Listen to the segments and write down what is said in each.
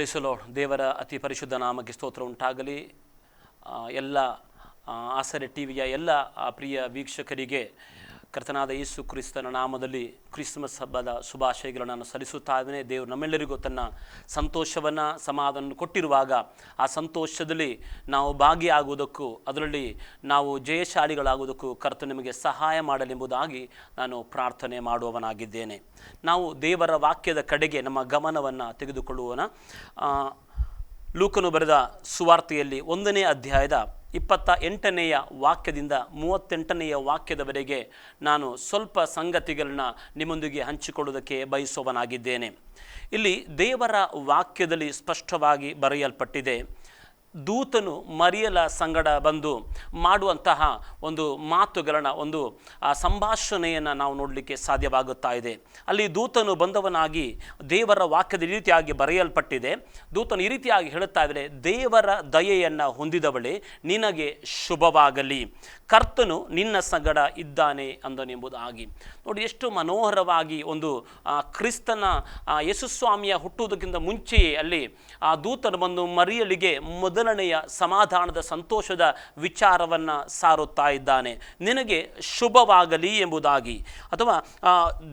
ಪ್ರೇಸಲೋ ದೇವರ ಅತಿ ಪರಿಶುದ್ಧ ನಾಮಕ್ಕೆ ಸ್ತೋತ್ರ ಉಂಟಾಗಲಿ. ಎಲ್ಲ ಆಸರೆ ಟಿ ವಿಯ ಎಲ್ಲ ಪ್ರಿಯ ವೀಕ್ಷಕರಿಗೆ ಕರ್ತನಾದ ಯೇಸು ಕ್ರಿಸ್ತನ ನಾಮದಲ್ಲಿ ಕ್ರಿಸ್ಮಸ್ ಹಬ್ಬದ ಶುಭಾಶಯಗಳನ್ನು ನಾನು ಸಲ್ಲಿಸುತ್ತಾ ಇದ್ದೇನೆ ದೇವರು ನಮ್ಮೆಲ್ಲರಿಗೂ ತನ್ನ ಸಂತೋಷವನ್ನು ಸಮಾಧಾನ ಕೊಟ್ಟಿರುವಾಗ ಆ ಸಂತೋಷದಲ್ಲಿ ನಾವು ಭಾಗಿಯಾಗುವುದಕ್ಕೂ, ಅದರಲ್ಲಿ ನಾವು ಜಯಶಾಲಿಗಳಾಗುವುದಕ್ಕೂ ಕರ್ತ ನಿಮಗೆ ಸಹಾಯ ಮಾಡಲೆಂಬುದಾಗಿ ನಾನು ಪ್ರಾರ್ಥನೆ ಮಾಡುವವನಾಗಿದ್ದೇನೆ. ನಾವು ದೇವರ ವಾಕ್ಯದ ಕಡೆಗೆ ನಮ್ಮ ಗಮನವನ್ನು ತೆಗೆದುಕೊಳ್ಳುವನ ಲೂಕನು ಬರೆದ ಸುವಾರ್ತೆಯಲ್ಲಿ ಒಂದನೇ ಅಧ್ಯಾಯದ ಇಪ್ಪತ್ತ ಎಂಟನೆಯ ವಾಕ್ಯದಿಂದ ಮೂವತ್ತೆಂಟನೆಯ ವಾಕ್ಯದವರೆಗೆ ನಾನು ಸ್ವಲ್ಪ ಸಂಗತಿಗಳನ್ನ ನಿಮ್ಮೊಂದಿಗೆ ಹಂಚಿಕೊಳ್ಳುವುದಕ್ಕೆ ಬಯಸುವವನಾಗಿದ್ದೇನೆ. ಇಲ್ಲಿ ದೇವರ ವಾಕ್ಯದಲ್ಲಿ ಸ್ಪಷ್ಟವಾಗಿ ಬರೆಯಲ್ಪಟ್ಟಿದೆ ದೂತನು ಮರಿಯಲ ಸಂಗಡ ಬಂದು ಮಾಡುವಂತಹ ಒಂದು ಮಾತುಗಳನ್ನ, ಒಂದು ಸಂಭಾಷಣೆಯನ್ನು ನಾವು ನೋಡಲಿಕ್ಕೆ ಸಾಧ್ಯವಾಗುತ್ತಾ ಇದೆ. ಅಲ್ಲಿ ದೂತನು ಬಂದವನಾಗಿ ದೇವರ ವಾಕ್ಯದ ರೀತಿಯಾಗಿ ಬರೆಯಲ್ಪಟ್ಟಿದೆ. ದೂತನು ಈ ರೀತಿಯಾಗಿ ಹೇಳುತ್ತಾ ಇದ್ದರೆ ದೇವರ ದಯೆಯನ್ನು ಹೊಂದಿದವಳೆ, ನಿನಗೆ ಶುಭವಾಗಲಿ. ಕರ್ತನು ನಿನ್ನ ಸಂಗಡ ಇದ್ದಾನೆ ಅಂದನೆಂಬುದಾಗಿ. ನೋಡಿ, ಎಷ್ಟು ಮನೋಹರವಾಗಿ ಒಂದು ಕ್ರಿಸ್ತನ ಯಶಸ್ವಾಮಿಯ ಹುಟ್ಟುವುದಕ್ಕಿಂತ ಮುಂಚೆಯೇ ಅಲ್ಲಿ, ಆ, ದೂತನು ಬಂದು ಮರಿಯಲಿಗೆ ಮೊದಲನೆಯ ಸಮಾಧಾನದ ಸಂತೋಷದ ವಿಚಾರವನ್ನು ಸಾರುತ್ತಾ ಇದ್ದಾನೆ. ನಿನಗೆ ಶುಭವಾಗಲಿ ಎಂಬುದಾಗಿ. ಅಥವಾ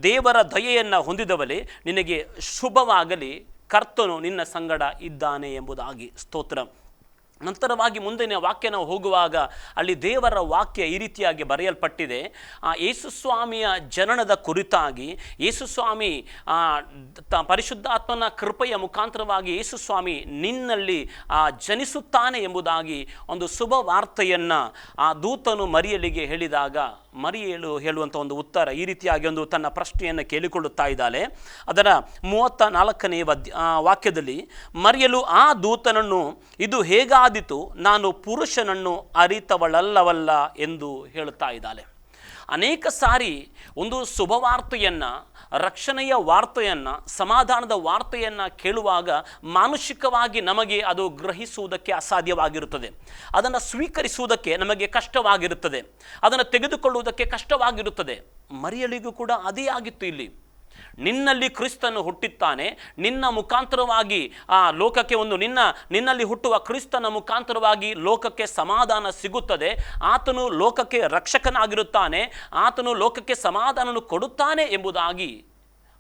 ದೇವರ ದಯೆಯನ್ನು ಹೊಂದಿದವಲೇ ನಿನಗೆ ಶುಭವಾಗಲಿ, ಕರ್ತನು ನಿನ್ನ ಸಂಗಡ ಇದ್ದಾನೆ ಎಂಬುದಾಗಿ. ಸ್ತೋತ್ರ. ನಂತರವಾಗಿ ಮುಂದಿನ ವಾಕ್ಯ ನಾವು ಹೋಗುವಾಗ ಅಲ್ಲಿ ದೇವರ ವಾಕ್ಯ ಈ ರೀತಿಯಾಗಿ ಬರೆಯಲ್ಪಟ್ಟಿದೆ. ಆ ಯೇಸುಸ್ವಾಮಿಯ ಜನನದ ಕುರಿತಾಗಿ ಯೇಸುಸ್ವಾಮಿ ತ- ಪರಿಶುದ್ಧಾತ್ಮನ ಕೃಪೆಯ ಮುಖಾಂತರವಾಗಿ ಯೇಸುಸ್ವಾಮಿ ನಿನ್ನಲ್ಲಿ ಆ, ಜನಿಸುತ್ತಾನೆ ಎಂಬುದಾಗಿ ಒಂದು ಶುಭ ವಾರ್ತೆಯನ್ನು ಆ ದೂತನು ಮರಿಯಲಿಗೆ ಹೇಳಿದಾಗ ಮರಿಯಲು ಹೇಳುವಂಥ ಒಂದು ಉತ್ತರ ಈ ರೀತಿಯಾಗಿ ಒಂದು ತನ್ನ ಪ್ರಶ್ನೆಯನ್ನು ಕೇಳಿಕೊಳ್ಳುತ್ತಾ ಇದ್ದಾಳೆ. ಅದರ ಮೂವತ್ತ ನಾಲ್ಕನೇ ವಾಕ್ಯದಲ್ಲಿ, ಮರಿಯಲು ಆ ದೂತನನ್ನು, ಇದು ಹೇಗಾದಿತು, ನಾನು ಪುರುಷನನ್ನು ಅರಿತವಳಲ್ಲವಲ್ಲ ಎಂದು ಹೇಳುತ್ತಾ ಇದ್ದಾಳೆ. ಅನೇಕ ಸಾರಿ ಒಂದು ಶುಭವಾರ್ತೆಯನ್ನು, ರಕ್ಷಣೆಯ ವಾರ್ತೆಯನ್ನು, ಸಮಾಧಾನದ ವಾರ್ತೆಯನ್ನು ಕೇಳುವಾಗ ಮಾನುಷಿಕವಾಗಿ ನಮಗೆ ಅದು ಗ್ರಹಿಸುವುದಕ್ಕೆ ಅಸಾಧ್ಯವಾಗಿರುತ್ತದೆ. ಅದನ್ನು ಸ್ವೀಕರಿಸುವುದಕ್ಕೆ ನಮಗೆ ಕಷ್ಟವಾಗಿರುತ್ತದೆ. ಅದನ್ನು ತೆಗೆದುಕೊಳ್ಳುವುದಕ್ಕೆ ಕಷ್ಟವಾಗಿರುತ್ತದೆ. ಮರಿಯಳಿಗೂ ಕೂಡ ಅದೇ ಆಗಿತ್ತು ಇಲ್ಲಿ. ನಿನ್ನಲ್ಲಿ ಕ್ರಿಸ್ತನು ಹುಟ್ಟಿದ್ದಾನೆ, ನಿನ್ನ ಮುಖಾಂತರವಾಗಿ, ಆ, ಲೋಕಕ್ಕೆ ಒಂದು ನಿನ್ನ, ನಿನ್ನಲ್ಲಿ ಹುಟ್ಟುವ ಕ್ರಿಸ್ತನ ಮುಖಾಂತರವಾಗಿ ಲೋಕಕ್ಕೆ ಸಮಾಧಾನ ಸಿಗುತ್ತದೆ. ಆತನು ಲೋಕಕ್ಕೆ ರಕ್ಷಕನಾಗಿರುತ್ತಾನೆ, ಆತನು ಲೋಕಕ್ಕೆ ಸಮಾಧಾನವನ್ನು ಕೊಡುತ್ತಾನೆ ಎಂಬುದಾಗಿ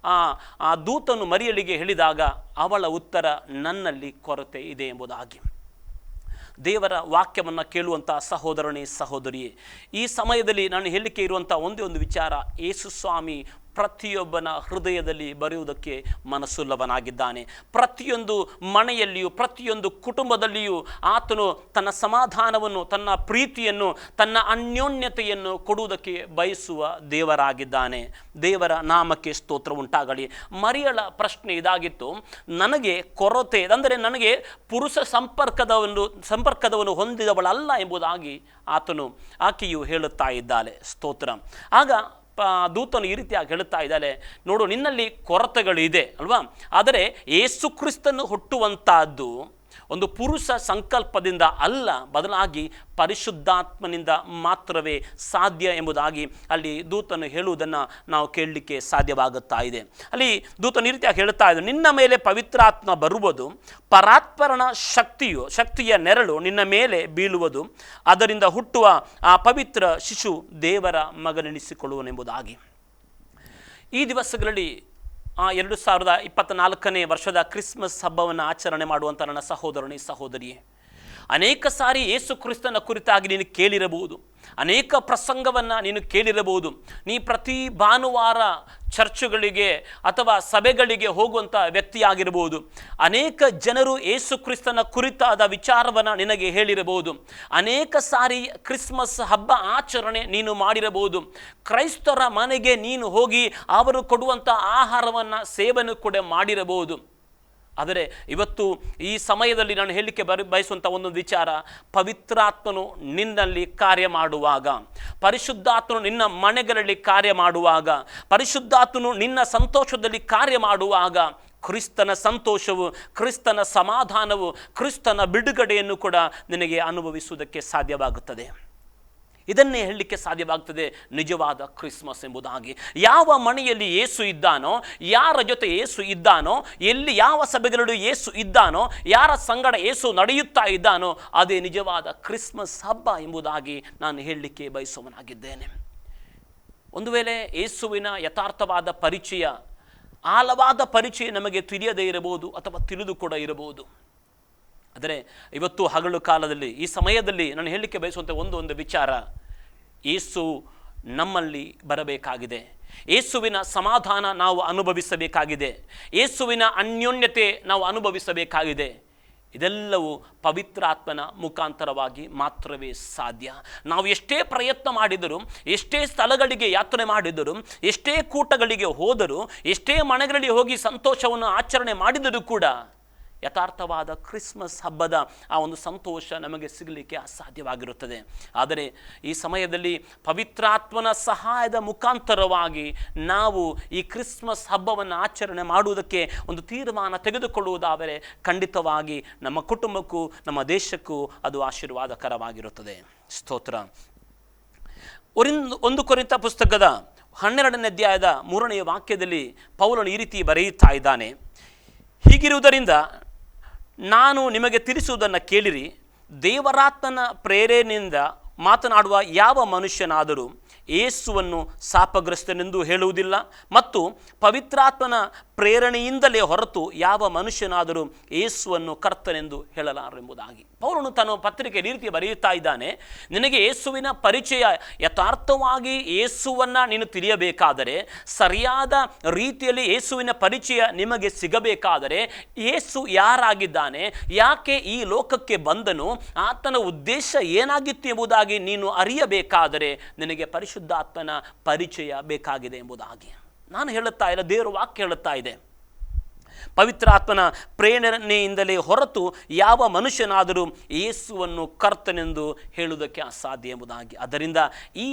ಆ ಆ ದೂತನು ಮರಿಯಳಿಗೆ ಹೇಳಿದಾಗ ಅವಳ ಉತ್ತರ ನನ್ನಲ್ಲಿ ಕೊರತೆ ಇದೆ ಎಂಬುದಾಗಿ. ದೇವರ ವಾಕ್ಯವನ್ನು ಕೇಳುವಂಥ ಸಹೋದರನೇ ಸಹೋದರಿಯೇ, ಈ ಸಮಯದಲ್ಲಿ ನಾನು ಹೇಳಿಕೆ ಇರುವಂಥ ಒಂದೇ ಒಂದು ವಿಚಾರ ಯೇಸು ಸ್ವಾಮಿ ಪ್ರತಿಯೊಬ್ಬನ ಹೃದಯದಲ್ಲಿ ಬರೆಯುವುದಕ್ಕೆ ಮನಸ್ಸುಲ್ಲವನಾಗಿದ್ದಾನೆ. ಪ್ರತಿಯೊಂದು ಮನೆಯಲ್ಲಿಯೂ, ಪ್ರತಿಯೊಂದು ಕುಟುಂಬದಲ್ಲಿಯೂ ಆತನು ತನ್ನ ಸಮಾಧಾನವನ್ನು, ತನ್ನ ಪ್ರೀತಿಯನ್ನು, ತನ್ನ ಅನ್ಯೋನ್ಯತೆಯನ್ನು ಕೊಡುವುದಕ್ಕೆ ಬಯಸುವ ದೇವರಾಗಿದ್ದಾನೆ. ದೇವರ ನಾಮಕ್ಕೆ ಸ್ತೋತ್ರ ಉಂಟಾಗಲಿ. ಮರಿಯಳ ಪ್ರಶ್ನೆ ಇದಾಗಿತ್ತು. ನನಗೆ ಕೊರತೆ, ಅಂದರೆ ನನಗೆ ಪುರುಷ ಸಂಪರ್ಕದವನ್ನು ಸಂಪರ್ಕದವನ್ನು ಹೊಂದಿದವಳಲ್ಲ ಎಂಬುದಾಗಿ ಆತನು ಆಕೆಯು ಹೇಳುತ್ತಾ ಇದ್ದಾಳೆ. ಸ್ತೋತ್ರ. ಆಗ ದೂತನು ಈ ರೀತಿಯಾಗಿ ಹೇಳುತ್ತಾ ಇದ್ದಾಳೆ ನೋಡು ನಿನ್ನಲ್ಲಿ ಕೊರತೆಗಳು ಇದೆ ಅಲ್ವಾ? ಆದರೆ ಏಸು ಕ್ರಿಸ್ತನ್ನು ಹುಟ್ಟುವಂತಹದ್ದು ಒಂದು ಪುರುಷ ಸಂಕಲ್ಪದಿಂದ ಅಲ್ಲ, ಬದಲಾಗಿ ಪರಿಶುದ್ಧಾತ್ಮನಿಂದ ಮಾತ್ರವೇ ಸಾಧ್ಯ ಎಂಬುದಾಗಿ ಅಲ್ಲಿ ದೂತನು ಹೇಳುವುದನ್ನು ನಾವು ಕೇಳಲಿಕ್ಕೆ ಸಾಧ್ಯವಾಗುತ್ತಾ ಇದೆ. ಅಲ್ಲಿ ದೂತನು ಈ ರೀತಿಯಾಗಿ ಹೇಳುತ್ತಾ ಇದೆ ನಿನ್ನ ಮೇಲೆ ಪವಿತ್ರಾತ್ಮ ಬರುವುದು ಪರಾತ್ಪರಣ ಶಕ್ತಿಯು, ಶಕ್ತಿಯ ನೆರಳು ನಿನ್ನ ಮೇಲೆ ಬೀಳುವುದು, ಅದರಿಂದ ಹುಟ್ಟುವ ಆ ಪವಿತ್ರ ಶಿಶು ದೇವರ ಮಗನೆನಿಸಿಕೊಳ್ಳುವನೆಂಬುದಾಗಿ. ಈ ದಿವಸಗಳಲ್ಲಿ ಎರಡು ಸಾವಿರದ ಇಪ್ಪತ್ತ್ನಾಲ್ಕನೇ ವರ್ಷದ ಕ್ರಿಸ್ಮಸ್ ಹಬ್ಬವನ್ನು ಆಚರಣೆ ಮಾಡುವಂಥ ನನ್ನ ಸಹೋದರನೇ, ಸಹೋದರಿಯೇ. ಅನೇಕ ಸಾರಿ ಯೇಸು ಕ್ರಿಸ್ತನ ಕುರಿತಾಗಿ ನೀನು ಕೇಳಿರಬಹುದು. ಅನೇಕ ಪ್ರಸಂಗವನ್ನು ನೀನು ಕೇಳಿರಬಹುದು. ನೀ ಪ್ರತಿ ಭಾನುವಾರ ಚರ್ಚುಗಳಿಗೆ ಅಥವಾ ಸಭೆಗಳಿಗೆ ಹೋಗುವಂಥ ವ್ಯಕ್ತಿಯಾಗಿರಬಹುದು. ಅನೇಕ ಜನರು ಏಸು ಕ್ರಿಸ್ತನ ಕುರಿತಾದ ವಿಚಾರವನ್ನು ನಿನಗೆ ಹೇಳಿರಬಹುದು. ಅನೇಕ ಸಾರಿ ಕ್ರಿಸ್ಮಸ್ ಹಬ್ಬ ಆಚರಣೆ ನೀನು ಮಾಡಿರಬಹುದು. ಕ್ರೈಸ್ತರ ಮನೆಗೆ ನೀನು ಹೋಗಿ ಅವರು ಕೊಡುವಂಥ ಆಹಾರವನ್ನು ಸೇವನೆ ಕೂಡ ಮಾಡಿರಬಹುದು. ಆದರೆ ಇವತ್ತು ಈ ಸಮಯದಲ್ಲಿ ನಾನು ಹೇಳಲಿಕ್ಕೆ ಬರ, ಬಯಸುವಂಥ ಒಂದು ವಿಚಾರ, ಪವಿತ್ರಾತ್ಮನು ನಿನ್ನಲ್ಲಿ ಕಾರ್ಯ ಮಾಡುವಾಗ, ಪರಿಶುದ್ಧಾತ್ಮನು ನಿನ್ನ ಮನೆಗಳಲ್ಲಿ ಕಾರ್ಯ ಮಾಡುವಾಗ, ಪರಿಶುದ್ಧಾತ್ಮನು ನಿನ್ನ ಸಂತೋಷದಲ್ಲಿ ಕಾರ್ಯ ಮಾಡುವಾಗ ಕ್ರಿಸ್ತನ ಸಂತೋಷವು, ಕ್ರಿಸ್ತನ ಸಮಾಧಾನವು, ಕ್ರಿಸ್ತನ ಬಿಡುಗಡೆಯನ್ನು ಕೂಡ ನಿನಗೆ ಅನುಭವಿಸುವುದಕ್ಕೆ ಸಾಧ್ಯವಾಗುತ್ತದೆ. ಇದನ್ನೇ ಹೇಳಲಿಕ್ಕೆ ಸಾಧ್ಯವಾಗ್ತದೆ. ನಿಜವಾದ ಕ್ರಿಸ್ಮಸ್ ಎಂಬುದಾಗಿ. ಯಾವ ಮನೆಯಲ್ಲಿ ಏಸು ಇದ್ದಾನೋ, ಯಾರ ಜೊತೆ ಏಸು ಇದ್ದಾನೋ, ಎಲ್ಲಿ ಯಾವ ಸಭೆಗಳಲ್ಲಿ ಏಸು ಇದ್ದಾನೋ, ಯಾರ ಸಂಗಡ ಏಸು ನಡೆಯುತ್ತಾ ಇದ್ದಾನೋ, ಅದೇ ನಿಜವಾದ ಕ್ರಿಸ್ಮಸ್ ಹಬ್ಬ ಎಂಬುದಾಗಿ ನಾನು ಹೇಳಲಿಕ್ಕೆ ಬಯಸುವನಾಗಿದ್ದೇನೆ ಒಂದು ವೇಳೆ ಏಸುವಿನ ಯಥಾರ್ಥವಾದ ಪರಿಚಯ, ಆಳವಾದ ಪರಿಚಯ ನಮಗೆ ತಿಳಿಯದೇ ಇರಬಹುದು ಅಥವಾ ತಿಳಿದು ಕೂಡ ಇರಬಹುದು. ಆದರೆ ಇವತ್ತು ಹಗಲು ಕಾಲದಲ್ಲಿ, ಈ ಸಮಯದಲ್ಲಿ ನಾನು ಹೇಳಲಿಕ್ಕೆ ಬಯಸುವಂಥ ಒಂದು ಒಂದು ವಿಚಾರ. ಏಸು ನಮ್ಮಲ್ಲಿ ಬರಬೇಕಾಗಿದೆ. ಏಸುವಿನ ಸಮಾಧಾನ ನಾವು ಅನುಭವಿಸಬೇಕಾಗಿದೆ. ಏಸುವಿನ ಅನ್ಯೋನ್ಯತೆ ನಾವು ಅನುಭವಿಸಬೇಕಾಗಿದೆ. ಇದೆಲ್ಲವೂ ಪವಿತ್ರಾತ್ಮನ ಮುಖಾಂತರವಾಗಿ ಮಾತ್ರವೇ ಸಾಧ್ಯ. ನಾವು ಎಷ್ಟೇ ಪ್ರಯತ್ನ ಮಾಡಿದರೂ, ಎಷ್ಟೇ ಸ್ಥಳಗಳಿಗೆ ಯಾತ್ರೆ ಮಾಡಿದರೂ, ಎಷ್ಟೇ ಕೂಟಗಳಿಗೆ ಹೋದರೂ, ಎಷ್ಟೇ ಮನೆಗಳಲ್ಲಿ ಹೋಗಿ ಸಂತೋಷವನ್ನು ಆಚರಣೆ ಮಾಡಿದರೂ ಕೂಡ ಯಥಾರ್ಥವಾದ ಕ್ರಿಸ್ಮಸ್ ಹಬ್ಬದ ಆ ಒಂದು ಸಂತೋಷ ನಮಗೆ ಸಿಗಲಿಕ್ಕೆ ಅಸಾಧ್ಯವಾಗಿರುತ್ತದೆ. ಆದರೆ ಈ ಸಮಯದಲ್ಲಿ ಪವಿತ್ರಾತ್ಮನ ಸಹಾಯದ ಮುಖಾಂತರವಾಗಿ ನಾವು ಈ ಕ್ರಿಸ್ಮಸ್ ಹಬ್ಬವನ್ನು ಆಚರಣೆ ಮಾಡುವುದಕ್ಕೆ ಒಂದು ತೀರ್ಮಾನ ತೆಗೆದುಕೊಳ್ಳುವುದಾದರೆ ಖಂಡಿತವಾಗಿ ನಮ್ಮ ಕುಟುಂಬಕ್ಕೂ, ನಮ್ಮ ದೇಶಕ್ಕೂ ಅದು ಆಶೀರ್ವಾದಕರವಾಗಿರುತ್ತದೆ. ಸ್ತೋತ್ರ. ಒಂದು ಕೊರಿತ ಪುಸ್ತಕದ ಹನ್ನೆರಡನೇ ಅಧ್ಯಾಯದ ಮೂರನೆಯ ವಾಕ್ಯದಲ್ಲಿ ಪೌಲನು ಈ ರೀತಿ ಬರೆಯುತ್ತಾ ಇದ್ದಾನೆ. ಹೀಗಿರುವುದರಿಂದ ನಾನು ನಿಮಗೆ ತಿಳಿಸುವುದನ್ನು ಕೇಳಿರಿ. ದೇವರಾತ್ಮನ ಪ್ರೇರಣೆಯಿಂದ ಮಾತನಾಡುವ ಯಾವ ಮನುಷ್ಯನಾದರೂ ಏಸುವನ್ನು ಶಾಪಗ್ರಸ್ತನೆಂದು ಹೇಳುವುದಿಲ್ಲ ಮತ್ತು ಪವಿತ್ರಾತ್ಮನ ಪ್ರೇರಣೆಯಿಂದಲೇ ಹೊರತು ಯಾವ ಮನುಷ್ಯನಾದರೂ ಏಸುವನ್ನು ಕರ್ತನೆಂದು ಹೇಳಲಾರೆಂಬುದಾಗಿ. ಪೌರನು ತನ್ನ ಪತ್ರಿಕೆ ರೀತಿ ಬರೆಯುತ್ತಾ ಇದ್ದಾನೆ, ನಿನಗೆ ಏಸುವಿನ ಪರಿಚಯ ಯಥಾರ್ಥವಾಗಿ ಏಸುವನ್ನು ನೀನು ತಿಳಿಯಬೇಕಾದರೆ, ಸರಿಯಾದ ರೀತಿಯಲ್ಲಿ ಏಸುವಿನ ಪರಿಚಯ ನಿಮಗೆ ಸಿಗಬೇಕಾದರೆ, ಏಸು ಯಾರಾಗಿದ್ದಾನೆ, ಯಾಕೆ ಈ ಲೋಕಕ್ಕೆ ಬಂದನು, ಆತನ ಉದ್ದೇಶ ಏನಾಗಿತ್ತು ಎಂಬುದಾಗಿ ನೀನು ಅರಿಯಬೇಕಾದರೆ ನಿನಗೆ ಪರಿಶುದ್ಧಾತ್ಮನ ಪರಿಚಯ ಬೇಕಾಗಿದೆ ಎಂಬುದಾಗಿ. ನಾನು ಹೇಳುತ್ತಾ ಇಲ್ಲ ದೇವರ ವಾಕ್ಯ ಹೇಳುತ್ತಾ ಇದೆ. ಪವಿತ್ರಾತ್ಮನ ಪ್ರೇರಣೆಯಿಂದಲೇ ಹೊರತು ಯಾವ ಮನುಷ್ಯನಾದರೂ ಯೇಸುವನ್ನು ಕರ್ತನೆಂದು ಹೇಳುವುದಕ್ಕೆ ಅಸಾಧ್ಯ ಎಂಬುದಾಗಿ. ಅದರಿಂದ ಈ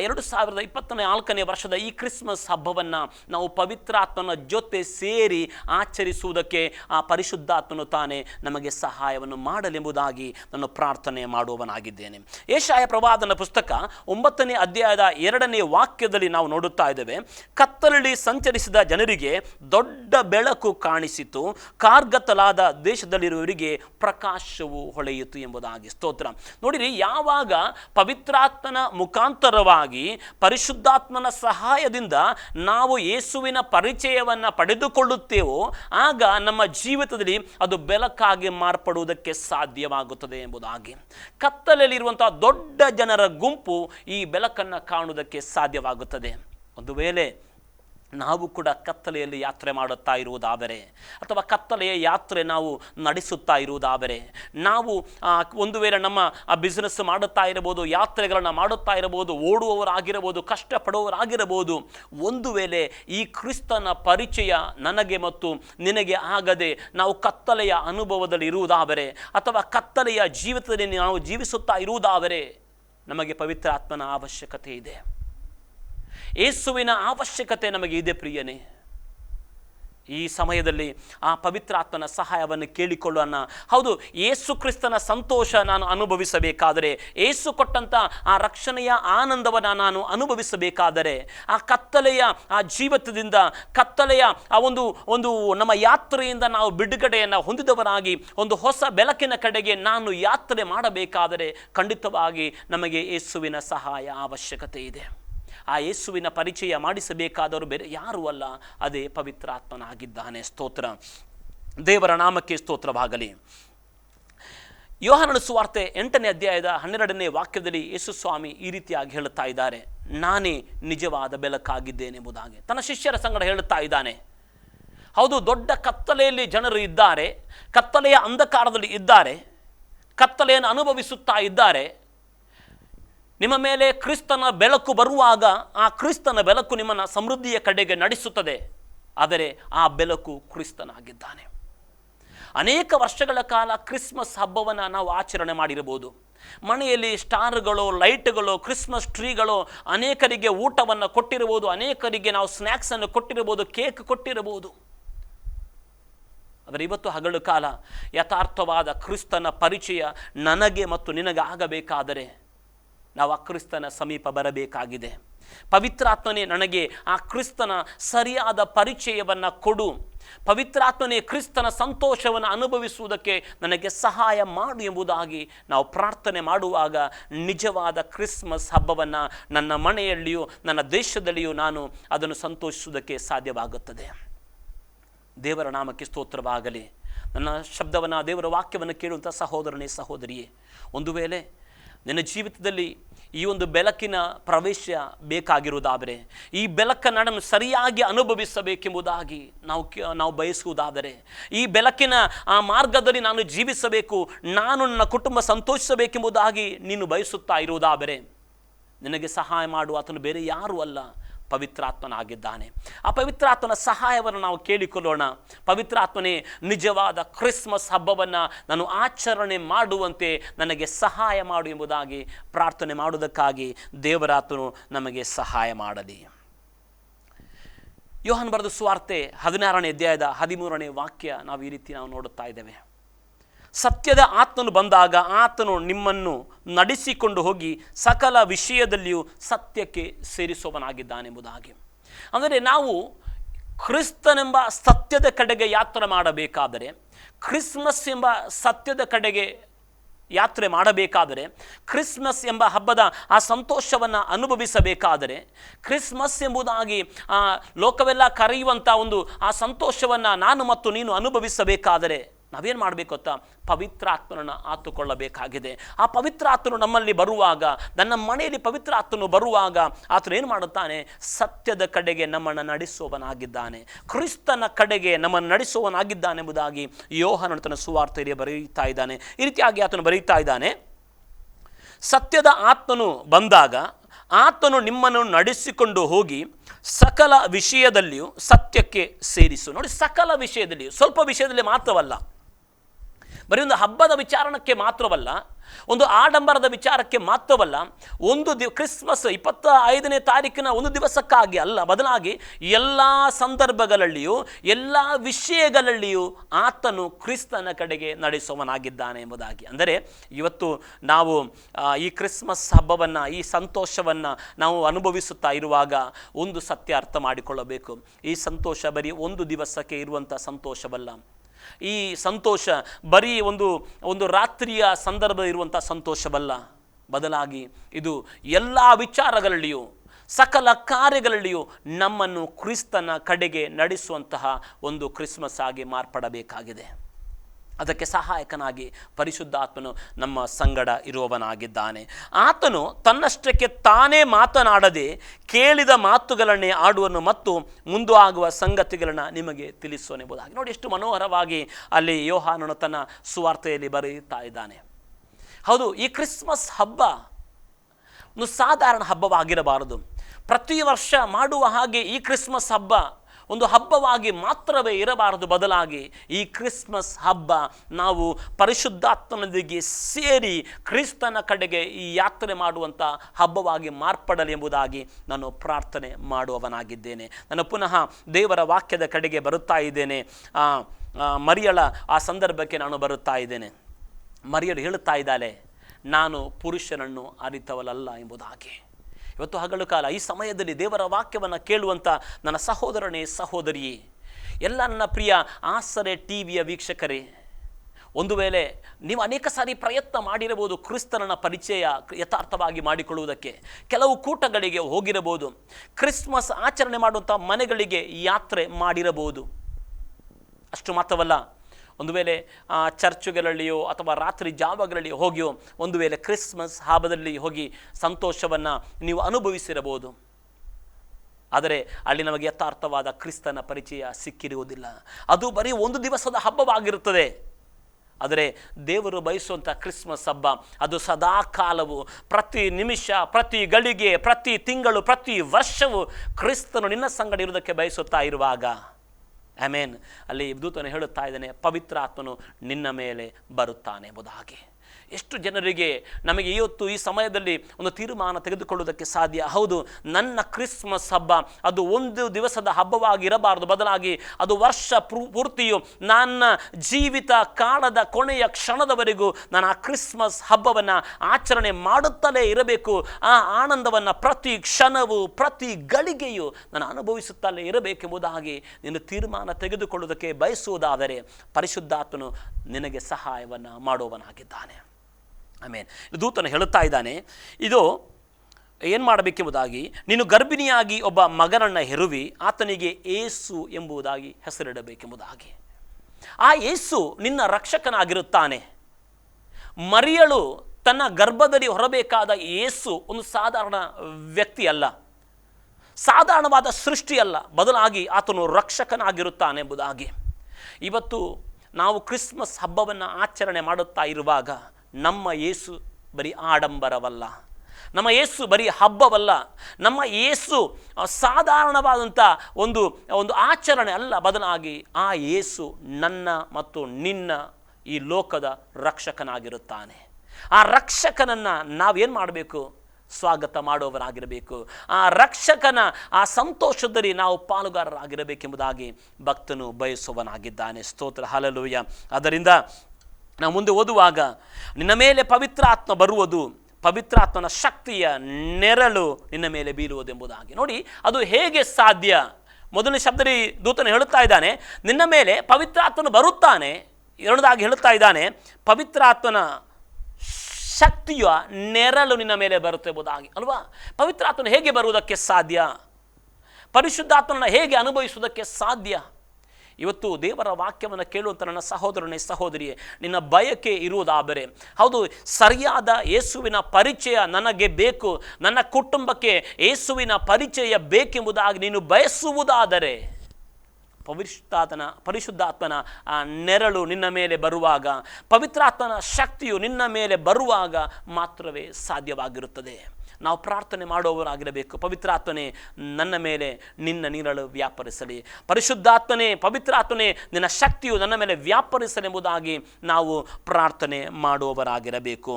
ಎರಡು ಸಾವಿರದ ಇಪ್ಪತ್ತ ನಾಲ್ಕನೇ ವರ್ಷದ ಈ ಕ್ರಿಸ್ಮಸ್ ಹಬ್ಬವನ್ನು ನಾವು ಪವಿತ್ರಾತ್ಮನ ಜೊತೆ ಸೇರಿ ಆಚರಿಸುವುದಕ್ಕೆ ಆ ಪರಿಶುದ್ಧಾತ್ಮನು ತಾನೇ ನಮಗೆ ಸಹಾಯವನ್ನು ಮಾಡಲೆಂಬುದಾಗಿ ನಾನು ಪ್ರಾರ್ಥನೆ ಮಾಡುವವನಾಗಿದ್ದೇನೆ. ಏಷಾಯ ಪ್ರವಾದನ ಪುಸ್ತಕ ಒಂಬತ್ತನೇ ಅಧ್ಯಾಯದ ಎರಡನೇ ವಾಕ್ಯದಲ್ಲಿ ನಾವು ನೋಡುತ್ತಾ ಇದ್ದೇವೆ, ಕತ್ತಲಲ್ಲಿ ಸಂಚರಿಸಿದ ಜನರಿಗೆ ದೊಡ್ಡ ಬೆಳಕು ಕಾಣಿಸಿತು. ಕಾರ್ಗತ್ತಲಾದ ದೇಶದಲ್ಲಿರುವವರಿಗೆ ಪ್ರಕಾಶವು ಹೊಳೆಯಿತು ಎಂಬುದಾಗಿ ಸ್ತೋತ್ರ. ನೋಡಿರಿ, ಯಾವಾಗ ಪವಿತ್ರಾತ್ಮನ ಮುಖಾಂತರವಾಗಿ ಪರಿಶುದ್ಧಾತ್ಮನ ಸಹಾಯದಿಂದ ನಾವು ಯೇಸುವಿನ ಪರಿಚಯವನ್ನು ಪಡೆದುಕೊಳ್ಳುತ್ತೇವೋ, ಆಗ ನಮ್ಮ ಜೀವಿತದಲ್ಲಿ ಅದು ಬೆಳಕಾಗಿ ಮಾರ್ಪಡುವುದಕ್ಕೆ ಸಾಧ್ಯವಾಗುತ್ತದೆ ಎಂಬುದಾಗಿ. ಕತ್ತಲಲ್ಲಿರುವಂತಹ ದೊಡ್ಡ ಜನರ ಗುಂಪು ಈ ಬೆಳಕನ್ನು ಕಾಣುವುದಕ್ಕೆ ಸಾಧ್ಯವಾಗುತ್ತದೆ. ಒಂದು ವೇಳೆ ನಾವು ಕೂಡ ಕತ್ತಲೆಯಲ್ಲಿ ಯಾತ್ರೆ ಮಾಡುತ್ತಾ ಇರುವುದಾದರೆ, ಅಥವಾ ಕತ್ತಲೆಯ ಯಾತ್ರೆ ನಾವು ನಡೆಸುತ್ತಾ ಇರುವುದಾದರೆ, ನಾವು ಒಂದು ವೇಳೆ ನಮ್ಮ ಬಿಸ್ನೆಸ್ ಮಾಡುತ್ತಾ ಇರಬಹುದು, ಯಾತ್ರೆಗಳನ್ನು ಮಾಡುತ್ತಾ ಇರಬಹುದು, ಓಡುವವರಾಗಿರಬಹುದು ಕಷ್ಟಪಡುವವರಾಗಿರಬಹುದು ಒಂದು ವೇಳೆ ಈ ಕ್ರಿಸ್ತನ ಪರಿಚಯ ನನಗೆ ಮತ್ತು ನಿನಗೆ ಆಗದೆ ನಾವು ಕತ್ತಲೆಯ ಅನುಭವದಲ್ಲಿ ಇರುವುದಾದರೆ, ಅಥವಾ ಕತ್ತಲೆಯ ಜೀವಿತದಲ್ಲಿ ನಾವು ಜೀವಿಸುತ್ತಾ ಇರುವುದಾದರೆ, ನಮಗೆ ಪವಿತ್ರ ಆತ್ಮನ ಅವಶ್ಯಕತೆ ಇದೆ. ಯೇಸುವಿನ ಅವಶ್ಯಕತೆ ನಮಗೆ ಇದೆ ಪ್ರಿಯನೇ. ಈ ಸಮಯದಲ್ಲಿ ಆ ಪವಿತ್ರಾತ್ಮನ ಸಹಾಯವನ್ನು ಕೇಳಿಕೊಳ್ಳೋಣ. ಹೌದು, ಏಸು ಕ್ರಿಸ್ತನ ಸಂತೋಷ ನಾನು ಅನುಭವಿಸಬೇಕಾದರೆ, ಏಸು ಕೊಟ್ಟಂಥ ಆ ರಕ್ಷಣೆಯ ಆನಂದವನ್ನು ನಾನು ಅನುಭವಿಸಬೇಕಾದರೆ, ಆ ಕತ್ತಲೆಯ, ಆ ಜೀವಿತದಿಂದ ಕತ್ತಲೆಯ ಆ ಒಂದು ಒಂದು ನಮ್ಮ ಯಾತ್ರೆಯಿಂದ ನಾವು ಬಿಡುಗಡೆಯನ್ನು ಹೊಂದಿದವರಾಗಿ, ಒಂದು ಹೊಸ ಬೆಳಕಿನ ಕಡೆಗೆ ನಾನು ಯಾತ್ರೆ ಮಾಡಬೇಕಾದರೆ ಖಂಡಿತವಾಗಿ ನಮಗೆ ಯೇಸುವಿನ ಸಹಾಯ ಅವಶ್ಯಕತೆ ಇದೆ. ಆ ಯೇಸುವಿನ ಪರಿಚಯ ಮಾಡಿಸಬೇಕಾದವರು ಬೇರೆ ಯಾರೂ ಅಲ್ಲ. ಅದೇ ಪವಿತ್ರಾತ್ಮನಾಗಿದ್ದಾನೆ ಸ್ತೋತ್ರ. ದೇವರ ನಾಮಕ್ಕೆ ಸ್ತೋತ್ರವಾಗಲಿ. ಯೋಹಾನನ ಸುವಾರ್ತೆ ಎಂಟನೇ ಅಧ್ಯಾಯದ ಹನ್ನೆರಡನೇ ವಾಕ್ಯದಲ್ಲಿ ಯೇಸು ಸ್ವಾಮಿ ಈ ರೀತಿಯಾಗಿ ಹೇಳುತ್ತಾ ಇದ್ದಾರೆ. ನಾನೇ ನಿಜವಾದ ಬೆಳಕಾಗಿದ್ದೇನೆಂಬುದಾಗಿ ತನ್ನ ಶಿಷ್ಯರ ಸಂಗಡ ಹೇಳುತ್ತಾ ಇದ್ದಾನೆ. ಹೌದು, ದೊಡ್ಡ ಕತ್ತಲೆಯಲ್ಲಿ ಜನರು ಇದ್ದಾರೆ. ಕತ್ತಲೆಯ ಅಂಧಕಾರದಲ್ಲಿ ಇದ್ದಾರೆ. ಕತ್ತಲೆಯನ್ನು ಅನುಭವಿಸುತ್ತಾ ಇದ್ದಾರೆ. ನಿಮ್ಮ ಮೇಲೆ ಕ್ರಿಸ್ತನ ಬೆಳಕು ಬರುವಾಗ ಆ ಕ್ರಿಸ್ತನ ಬೆಳಕು ನಿಮ್ಮನ್ನು ಸಮೃದ್ಧಿಯ ಕಡೆಗೆ ನಡೆಸುತ್ತದೆ. ಆದರೆ ಆ ಬೆಳಕು ಕ್ರಿಸ್ತನಾಗಿದ್ದಾನೆ. ಅನೇಕ ವರ್ಷಗಳ ಕಾಲ ಕ್ರಿಸ್ಮಸ್ ಹಬ್ಬವನ್ನು ನಾವು ಆಚರಣೆ ಮಾಡಿರಬಹುದು. ಮನೆಯಲ್ಲಿ ಸ್ಟಾರ್ಗಳು, ಲೈಟ್ಗಳು, ಕ್ರಿಸ್ಮಸ್ ಟ್ರೀಗಳು ಅನೇಕರಿಗೆ ಊಟವನ್ನು ಕೊಟ್ಟಿರಬಹುದು, ಅನೇಕರಿಗೆ ನಾವು ಸ್ನ್ಯಾಕ್ಸನ್ನು ಕೊಟ್ಟಿರಬಹುದು, ಕೇಕ್ ಕೊಟ್ಟಿರಬಹುದು. ಆದರೆ ಇವತ್ತು ಹಗಲು ಕಾಲ ಯಥಾರ್ಥವಾದ ಕ್ರಿಸ್ತನ ಪರಿಚಯ ನನಗೆ ಮತ್ತು ನಿನಗೆ ಆಗಬೇಕಾದರೆ ನಾವು ಆ ಕ್ರಿಸ್ತನ ಸಮೀಪ ಬರಬೇಕಾಗಿದೆ. ಪವಿತ್ರಾತ್ಮನೇ ನನಗೆ ಆ ಕ್ರಿಸ್ತನ ಸರಿಯಾದ ಪರಿಚಯವನ್ನು ಕೊಡು. ಪವಿತ್ರಾತ್ಮನೇ ಕ್ರಿಸ್ತನ ಸಂತೋಷವನ್ನು ಅನುಭವಿಸುವುದಕ್ಕೆ ನನಗೆ ಸಹಾಯ ಮಾಡು ಎಂಬುದಾಗಿ ನಾವು ಪ್ರಾರ್ಥನೆ ಮಾಡುವಾಗ ನಿಜವಾದ ಕ್ರಿಸ್ಮಸ್ ಹಬ್ಬವನ್ನು ನನ್ನ ಮನೆಯಲ್ಲಿಯೂ ನನ್ನ ದೇಶದಲ್ಲಿಯೂ ನಾನು ಅದನ್ನು ಸಂತೋಷಿಸುವುದಕ್ಕೆ ಸಾಧ್ಯವಾಗುತ್ತದೆ. ದೇವರ ನಾಮಕ್ಕೆ ಸ್ತೋತ್ರವಾಗಲಿ. ನನ್ನ ಶಬ್ದವನ್ನು ದೇವರ ವಾಕ್ಯವನ್ನು ಕೇಳುವಂಥ ಸಹೋದರನೇ, ಸಹೋದರಿಯೇ, ಒಂದು ವೇಳೆ ನಿನ್ನ ಜೀವಿತದಲ್ಲಿ ಈ ಒಂದು ಬೆಳಕಿನ ಪ್ರವೇಶ ಬೇಕಾಗಿರುವುದಾದರೆ, ಈ ಬೆಳಕನ್ನು ನಾನು ಸರಿಯಾಗಿ ಅನುಭವಿಸಬೇಕೆಂಬುದಾಗಿ ನಾವು ನಾವು ಬಯಸುವುದಾದರೆ, ಈ ಬೆಳಕಿನ ಆ ಮಾರ್ಗದಲ್ಲಿ ನಾನು ಜೀವಿಸಬೇಕು, ನಾನು ನನ್ನ ಕುಟುಂಬ ಸಂತೋಷಿಸಬೇಕೆಂಬುದಾಗಿ ನೀನು ಬಯಸುತ್ತಾ ಇರುವುದಾದರೆ, ನಿನಗೆ ಸಹಾಯ ಮಾಡುವ ಆತನು ಬೇರೆ ಯಾರೂ ಅಲ್ಲ. ಪವಿತ್ರಾತ್ಮನಾಗಿದ್ದಾನೆ. ಆ ಪವಿತ್ರಾತ್ಮನ ಸಹಾಯವನ್ನು ನಾವು ಕೇಳಿಕೊಳ್ಳೋಣ. ಪವಿತ್ರಾತ್ಮನೇ ನಿಜವಾದ ಕ್ರಿಸ್ಮಸ್ ಹಬ್ಬವನ್ನು ನಾನು ಆಚರಣೆ ಮಾಡುವಂತೆ ನನಗೆ ಸಹಾಯ ಮಾಡು ಎಂಬುದಾಗಿ ಪ್ರಾರ್ಥನೆ ಮಾಡುವುದಕ್ಕಾಗಿ ದೇವರಾತ್ಮನು ನಮಗೆ ಸಹಾಯ ಮಾಡಲಿ. ಯೋಹನ್ ಬರೆದ ಸ್ವಾರ್ತೆ ಹದಿನಾರನೇ ಅಧ್ಯಾಯದ ಹದಿಮೂರನೇ ವಾಕ್ಯ ನಾವು ಈ ರೀತಿ ನಾವು ನೋಡುತ್ತಾ ಇದ್ದೇವೆ. ಸತ್ಯದ ಆತ್ಮನು ಬಂದಾಗ ಆತನು ನಿಮ್ಮನ್ನು ನಡೆಸಿಕೊಂಡು ಹೋಗಿ ಸಕಲ ವಿಷಯದಲ್ಲಿಯೂ ಸತ್ಯಕ್ಕೆ ಸೇರಿಸುವವನಾಗಿದ್ದಾನೆಂಬುದಾಗಿ. ಅಂದರೆ ನಾವು ಕ್ರಿಸ್ತನೆಂಬ ಸತ್ಯದ ಕಡೆಗೆ ಯಾತ್ರೆ ಮಾಡಬೇಕಾದರೆ, ಕ್ರಿಸ್ಮಸ್ ಎಂಬ ಸತ್ಯದ ಕಡೆಗೆ ಯಾತ್ರೆ ಮಾಡಬೇಕಾದರೆ, ಕ್ರಿಸ್ಮಸ್ ಎಂಬ ಹಬ್ಬದ ಆ ಸಂತೋಷವನ್ನು ಅನುಭವಿಸಬೇಕಾದರೆ, ಕ್ರಿಸ್ಮಸ್ ಎಂಬುದಾಗಿ ಆ ಲೋಕವೆಲ್ಲ ಕರೆಯುವಂಥ ಒಂದು ಆ ಸಂತೋಷವನ್ನು ನಾನು ಮತ್ತು ನೀನು ಅನುಭವಿಸಬೇಕಾದರೆ ನಾವೇನು ಮಾಡಬೇಕು ಅಂತ ಪವಿತ್ರ ಆತ್ಮನನ್ನು ಆತುಕೊಳ್ಳಬೇಕಾಗಿದೆ. ಆ ಪವಿತ್ರಾತ್ಮನು ನಮ್ಮಲ್ಲಿ ಬರುವಾಗ, ನನ್ನ ಮನೆಯಲ್ಲಿ ಪವಿತ್ರಾತ್ಮನು ಬರುವಾಗ ಆತನು ಏನು ಮಾಡುತ್ತಾನೆ? ಸತ್ಯದ ಕಡೆಗೆ ನಮ್ಮನ್ನು ನಡೆಸುವವನಾಗಿದ್ದಾನೆ. ಕ್ರಿಸ್ತನ ಕಡೆಗೆ ನಮ್ಮನ್ನು ನಡೆಸುವವನಾಗಿದ್ದಾನೆ ಎಂಬುದಾಗಿ ಯೋಹನ ತನ್ನ ಸುವಾರ್ತೆಯಲ್ಲಿ ಬರೆಯುತ್ತಾ ಇದ್ದಾನೆ. ಈ ರೀತಿಯಾಗಿ ಆತನು ಬರೆಯುತ್ತಾ ಇದ್ದಾನೆ, ಸತ್ಯದ ಆತ್ಮನು ಬಂದಾಗ ಆತನು ನಿಮ್ಮನ್ನು ನಡೆಸಿಕೊಂಡು ಹೋಗಿ ಸಕಲ ವಿಷಯದಲ್ಲಿಯೂ ಸತ್ಯಕ್ಕೆ ಸೇರಿಸು. ನೋಡಿ, ಸಕಲ ವಿಷಯದಲ್ಲಿಯೂ, ಸ್ವಲ್ಪ ವಿಷಯದಲ್ಲಿ ಮಾತ್ರವಲ್ಲ ಬರೀ ಒಂದು ಹಬ್ಬದ ವಿಚಾರಣಕ್ಕೆ ಮಾತ್ರವಲ್ಲ, ಒಂದು ಆಡಂಬರದ ವಿಚಾರಕ್ಕೆ ಮಾತ್ರವಲ್ಲ, ಒಂದು ದಿವ ಕ್ರಿಸ್ಮಸ್ ಇಪ್ಪತ್ತ ಐದನೇ ತಾರೀಕಿನ ಒಂದು ದಿವಸಕ್ಕಾಗಿ ಅಲ್ಲ, ಬದಲಾಗಿ ಎಲ್ಲ ಸಂದರ್ಭಗಳಲ್ಲಿಯೂ, ಎಲ್ಲ ವಿಷಯಗಳಲ್ಲಿಯೂ ಆತನು ಕ್ರಿಸ್ತನ ಕಡೆಗೆ ನಡೆಸುವನಾಗಿದ್ದಾನೆ ಎಂಬುದಾಗಿ. ಅಂದರೆ ಇವತ್ತು ನಾವು ಈ ಕ್ರಿಸ್ಮಸ್ ಹಬ್ಬವನ್ನು, ಈ ಸಂತೋಷವನ್ನು ನಾವು ಅನುಭವಿಸುತ್ತಾ ಇರುವಾಗ ಒಂದು ಸತ್ಯ ಅರ್ಥ ಮಾಡಿಕೊಳ್ಳಬೇಕು. ಈ ಸಂತೋಷ ಬರೀ ಒಂದು ದಿವಸಕ್ಕೆ ಇರುವಂಥ ಸಂತೋಷವಲ್ಲ. ಈ ಸಂತೋಷ, ಬರೀ ಒಂದು ಒಂದು ರಾತ್ರಿಯ ಸಂದರ್ಭ ಇರುವಂಥ ಸಂತೋಷವಲ್ಲ. ಬದಲಾಗಿ ಇದು ಎಲ್ಲ ವಿಚಾರಗಳಲ್ಲಿಯೂ, ಸಕಲ ಕಾರ್ಯಗಳಲ್ಲಿಯೂ ನಮ್ಮನ್ನು ಕ್ರಿಸ್ತನ ಕಡೆಗೆ ನಡೆಸುವಂತಹ ಒಂದು ಕ್ರಿಸ್ಮಸ್ ಆಗಿ ಮಾರ್ಪಡಬೇಕಾಗಿದೆ. ಅದಕ್ಕೆ ಸಹಾಯಕನಾಗಿ ಪರಿಶುದ್ಧಾತ್ಮನು ನಮ್ಮ ಸಂಗಡ ಇರುವವನಾಗಿದ್ದಾನೆ. ಆತನು ತನ್ನಷ್ಟಕ್ಕೆ ತಾನೇ ಮಾತನಾಡದೆ ಕೇಳಿದ ಮಾತುಗಳನ್ನೇ ಆಡುವನು ಮತ್ತು ಮುಂದೆ ಆಗುವ ಸಂಗತಿಗಳನ್ನು ನಿಮಗೆ ತಿಳಿಸುವನೆಂಬುದಾಗಿ ನೋಡಿ ಎಷ್ಟು ಮನೋಹರವಾಗಿ ಅಲ್ಲಿ ಯೋಹಾನನು ತನ್ನ ಸುವಾರ್ತೆಯಲ್ಲಿ ಬರೆಯುತ್ತಾ ಇದ್ದಾನೆ. ಹೌದು, ಈ ಕ್ರಿಸ್ಮಸ್ ಹಬ್ಬ ಒಂದು ಸಾಧಾರಣ ಹಬ್ಬವಾಗಿರಬಾರದು. ಪ್ರತಿ ವರ್ಷ ಮಾಡುವ ಹಾಗೆ ಈ ಕ್ರಿಸ್ಮಸ್ ಹಬ್ಬ ಒಂದು ಹಬ್ಬವಾಗಿ ಮಾತ್ರವೇ ಇರಬಾರದು ಬದಲಾಗಿ ಈ ಕ್ರಿಸ್ಮಸ್ ಹಬ್ಬ ನಾವು ಪರಿಶುದ್ಧಾತ್ಮನೊಂದಿಗೆ ಸೇರಿ ಕ್ರಿಸ್ತನ ಕಡೆಗೆ ಈ ಯಾತ್ರೆ ಮಾಡುವಂಥ ಹಬ್ಬವಾಗಿ ಮಾರ್ಪಡಲಿ ಎಂಬುದಾಗಿ ನಾನು ಪ್ರಾರ್ಥನೆ ಮಾಡುವವನಾಗಿದ್ದೇನೆ. ನಾನು ಪುನಃ ದೇವರ ವಾಕ್ಯದ ಕಡೆಗೆ ಬರುತ್ತಾ ಇದ್ದೇನೆ. ಮರಿಯಳ ಆ ಸಂದರ್ಭಕ್ಕೆ ನಾನು ಬರುತ್ತಾ ಇದ್ದೇನೆ. ಮರಿಯಳು ಹೇಳುತ್ತಾ ಇದ್ದಾಳೆ, ನಾನು ಪುರುಷನನ್ನು ಅರಿತವಲಲ್ಲ ಎಂಬುದಾಗಿ. ಇವತ್ತು ಹಗಲು ಕಾಲ, ಈ ಸಮಯದಲ್ಲಿ ದೇವರ ವಾಕ್ಯವನ್ನು ಕೇಳುವಂಥ ನನ್ನ ಸಹೋದರನೇ, ಸಹೋದರಿಯೇ, ಎಲ್ಲ ನನ್ನ ಪ್ರಿಯ ಆಸರೆ ಟಿ ವಿಯ ವೀಕ್ಷಕರೇ, ಒಂದು ವೇಳೆ ನೀವು ಅನೇಕ ಸಾರಿ ಪ್ರಯತ್ನ ಮಾಡಿರಬಹುದು ಕ್ರಿಸ್ತನನ್ನ ಪರಿಚಯ ಯಥಾರ್ಥವಾಗಿ ಮಾಡಿಕೊಳ್ಳುವುದಕ್ಕೆ. ಕೆಲವು ಕೂಟಗಳಿಗೆ ಹೋಗಿರಬಹುದು, ಕ್ರಿಸ್ಮಸ್ ಆಚರಣೆ ಮಾಡುವಂಥ ಮನೆಗಳಿಗೆ ಯಾತ್ರೆ ಮಾಡಿರಬಹುದು. ಅಷ್ಟು ಮಾತ್ರವಲ್ಲ ಒಂದು ವೇಳೆ ಚರ್ಚುಗಳಲ್ಲಿಯೋ ಅಥವಾ ರಾತ್ರಿ ಜಾವಗಳಲ್ಲಿ ಹೋಗಿಯೋ, ಒಂದು ವೇಳೆ ಕ್ರಿಸ್ಮಸ್ ಹಬ್ಬದಲ್ಲಿ ಹೋಗಿ ಸಂತೋಷವನ್ನು ನೀವು ಅನುಭವಿಸಿರಬಹುದು. ಆದರೆ ಅಲ್ಲಿ ನಮಗೆ ಯಥಾರ್ಥವಾದ ಕ್ರಿಸ್ತನ ಪರಿಚಯ ಸಿಕ್ಕಿರುವುದಿಲ್ಲ. ಅದು ಬರೀ ಒಂದು ದಿವಸದ ಹಬ್ಬವಾಗಿರುತ್ತದೆ. ಆದರೆ ದೇವರು ಬಯಸುವಂಥ ಕ್ರಿಸ್ಮಸ್ ಹಬ್ಬ, ಅದು ಸದಾ ಕಾಲವು, ಪ್ರತಿ ನಿಮಿಷ, ಪ್ರತಿ ಗಳಿಗೆ, ಪ್ರತಿ ತಿಂಗಳು, ಪ್ರತಿ ವರ್ಷವೂ ಕ್ರಿಸ್ತನು ನಿನ್ನ ಸಂಗಡ ಇರುವುದಕ್ಕೆ ಬಯಸುತ್ತಾ ಇರುವಾಗ ಆಮೇನ್. ಅಲ್ಲಿ ದೂತನು ಹೇಳುತ್ತಾ ಇದ್ದಾನೆ ಪವಿತ್ರ ಆತ್ಮನು ನಿನ್ನ ಮೇಲೆ ಬರುತ್ತಾನೆ ಎಂಬುದಾಗಿ. ಎಷ್ಟು ಜನರಿಗೆ ನಮಗೆ ಇವತ್ತು ಈ ಸಮಯದಲ್ಲಿ ಒಂದು ತೀರ್ಮಾನ ತೆಗೆದುಕೊಳ್ಳುವುದಕ್ಕೆ ಸಾಧ್ಯ? ಹೌದು, ನನ್ನ ಕ್ರಿಸ್ಮಸ್ ಹಬ್ಬ, ಅದು ಒಂದು ದಿವಸದ ಹಬ್ಬವಾಗಿರಬಾರದು. ಬದಲಾಗಿ ಅದು ವರ್ಷ ಪೂರ್ತಿಯು ನನ್ನ ಜೀವಿತ ಕಾಲದ ಕೊನೆಯ ಕ್ಷಣದವರೆಗೂ ನಾನು ಆ ಕ್ರಿಸ್ಮಸ್ ಹಬ್ಬವನ್ನು ಆಚರಣೆ ಮಾಡುತ್ತಲೇ ಇರಬೇಕು. ಆ ಆನಂದವನ್ನು ಪ್ರತಿ ಕ್ಷಣವೂ, ಪ್ರತಿ ಗಳಿಗೆಯೂ ನಾನು ಅನುಭವಿಸುತ್ತಲೇ ಇರಬೇಕೆಂಬುದಾಗಿ ನೀನು ತೀರ್ಮಾನ ತೆಗೆದುಕೊಳ್ಳುವುದಕ್ಕೆ ಬಯಸುವುದಾದರೆ ಪರಿಶುದ್ಧಾತ್ಮನು ನಿನಗೆ ಸಹಾಯವನ್ನು ಮಾಡುವವನಾಗಿದ್ದಾನೆ. ಆಮೇಲೆ ದೂತನು ಹೇಳುತ್ತಾ ಇದ್ದಾನೆ, ಇದು ಏನು ಮಾಡಬೇಕೆಂಬುದಾಗಿ, ನೀನು ಗರ್ಭಿಣಿಯಾಗಿ ಒಬ್ಬ ಮಗನನ್ನು ಹೆರುವಿ, ಆತನಿಗೆ ಏಸು ಎಂಬುದಾಗಿ ಹೆಸರಿಡಬೇಕೆಂಬುದಾಗಿ. ಆ ಏಸು ನಿನ್ನ ರಕ್ಷಕನಾಗಿರುತ್ತಾನೆ. ಮರಿಯಳು ತನ್ನ ಗರ್ಭದಲ್ಲಿ ಹೊರಬೇಕಾದ ಏಸು ಒಂದು ಸಾಧಾರಣ ವ್ಯಕ್ತಿಯಲ್ಲ. ಸಾಧಾರಣವಾದ ಸೃಷ್ಟಿಯಲ್ಲ. ಬದಲಾಗಿ ಆತನು ರಕ್ಷಕನಾಗಿರುತ್ತಾನೆ ಎಂಬುದಾಗಿ. ಇವತ್ತು ನಾವು ಕ್ರಿಸ್ಮಸ್ ಹಬ್ಬವನ್ನು ಆಚರಣೆ ಮಾಡುತ್ತಾ ಇರುವಾಗ ನಮ್ಮ ಯೇಸು ಬರೀ ಆಡಂಬರವಲ್ಲ ನಮ್ಮ ಯೇಸು ಬರೀ ಹಬ್ಬವಲ್ಲ ನಮ್ಮ ಆ, ಸಾಧಾರಣವಾದಂಥ ಒಂದು ಒಂದು ಆಚರಣೆ ಅಲ್ಲ ಬದಲಾಗಿ ಆ ಯೇಸು ನನ್ನ ಮತ್ತು ನಿನ್ನ ಈ ಲೋಕದ ರಕ್ಷಕನಾಗಿರುತ್ತಾನೆ. ಆ ರಕ್ಷಕನನ್ನು ನಾವೇನು ಮಾಡಬೇಕು? ಸ್ವಾಗತ ಮಾಡುವವರಾಗಿರಬೇಕು. ಆ ರಕ್ಷಕನ ಆ ಸಂತೋಷದಲ್ಲಿ ನಾವು ಪಾಲುಗಾರರಾಗಿರಬೇಕೆಂಬುದಾಗಿ ಭಕ್ತನು ಬಯಸುವನಾಗಿದ್ದಾನೆ ಸ್ತೋತ್ರ ಹಲಲುಯ್ಯ ಅದರಿಂದ ನಾವು ಮುಂದೆ ಓದುವಾಗ, ನಿನ್ನ ಮೇಲೆ ಪವಿತ್ರ ಆತ್ಮ ಬರುವುದು ಪವಿತ್ರಾತ್ಮನ ಶಕ್ತಿಯ ನೆರಳು ನಿನ್ನ ಮೇಲೆ ಬೀಳುವುದೆಂಬುದಾಗಿ. ನೋಡಿ, ಅದು ಹೇಗೆ ಸಾಧ್ಯ? ಮೊದಲನೇ ಶಬ್ದರಿ ದೂತನು ಹೇಳುತ್ತಾ ಇದ್ದಾನೆ, ನಿನ್ನ ಮೇಲೆ ಪವಿತ್ರಾತ್ಮನು ಬರುತ್ತಾನೆ ಎರಡದಾಗಿ ಹೇಳುತ್ತಾ ಇದ್ದಾನೆ ಪವಿತ್ರಾತ್ಮನ ಶಕ್ತಿಯ ನೆರಳು ನಿನ್ನ ಮೇಲೆ ಬರುತ್ತೆ ಎಂಬುದಾಗಿ. ಅಲ್ವಾ? ಪವಿತ್ರಾತ್ಮನು ಹೇಗೆ ಬರುವುದಕ್ಕೆ ಸಾಧ್ಯ? ಪರಿಶುದ್ಧಾತ್ಮನ ಹೇಗೆ ಅನುಭವಿಸುವುದಕ್ಕೆ ಸಾಧ್ಯ? ಇವತ್ತು ದೇವರ ವಾಕ್ಯವನ್ನು ಕೇಳುವಂಥ ನನ್ನ ಸಹೋದರನೇ ಸಹೋದರಿಯೇ, ನಿನ್ನ ಬಯಕೆ ಇರುವುದಾದರೆ, ಹೌದು, ಸರಿಯಾದ ಯೇಸುವಿನ ಪರಿಚಯ ನನಗೆ ಬೇಕು, ನನ್ನ ಕುಟುಂಬಕ್ಕೆ ಯೇಸುವಿನ ಪರಿಚಯ ಬೇಕೆಂಬುದಾಗಿ ನೀನು ಬಯಸುವುದಾದರೆ ಪವಿಷ್ಠಾತನ ಪರಿಶುದ್ಧಾತ್ಮನ, ಆ, ನೆರಳು ನಿನ್ನ ಮೇಲೆ ಬರುವಾಗ, ಪವಿತ್ರಾತ್ಮನ ಶಕ್ತಿಯು ನಿನ್ನ ಮೇಲೆ ಬರುವಾಗ ಮಾತ್ರವೇ ಸಾಧ್ಯವಾಗಿರುತ್ತದೆ. ನಾವು ಪ್ರಾರ್ಥನೆ ಮಾಡುವವರಾಗಿರಬೇಕು. ಪವಿತ್ರಾತ್ಮನೆ, ನನ್ನ ಮೇಲೆ ನಿನ್ನ ನೀರಳು ವ್ಯಾಪರಿಸಲಿ. ಪರಿಶುದ್ಧಾತ್ಮನೆ, ಪವಿತ್ರಾತ್ಮನೆ, ನಿನ್ನ ಶಕ್ತಿಯು ನನ್ನ ಮೇಲೆ ವ್ಯಾಪರಿಸಲೆಂಬುದಾಗಿ ನಾವು ಪ್ರಾರ್ಥನೆ ಮಾಡುವವರಾಗಿರಬೇಕು.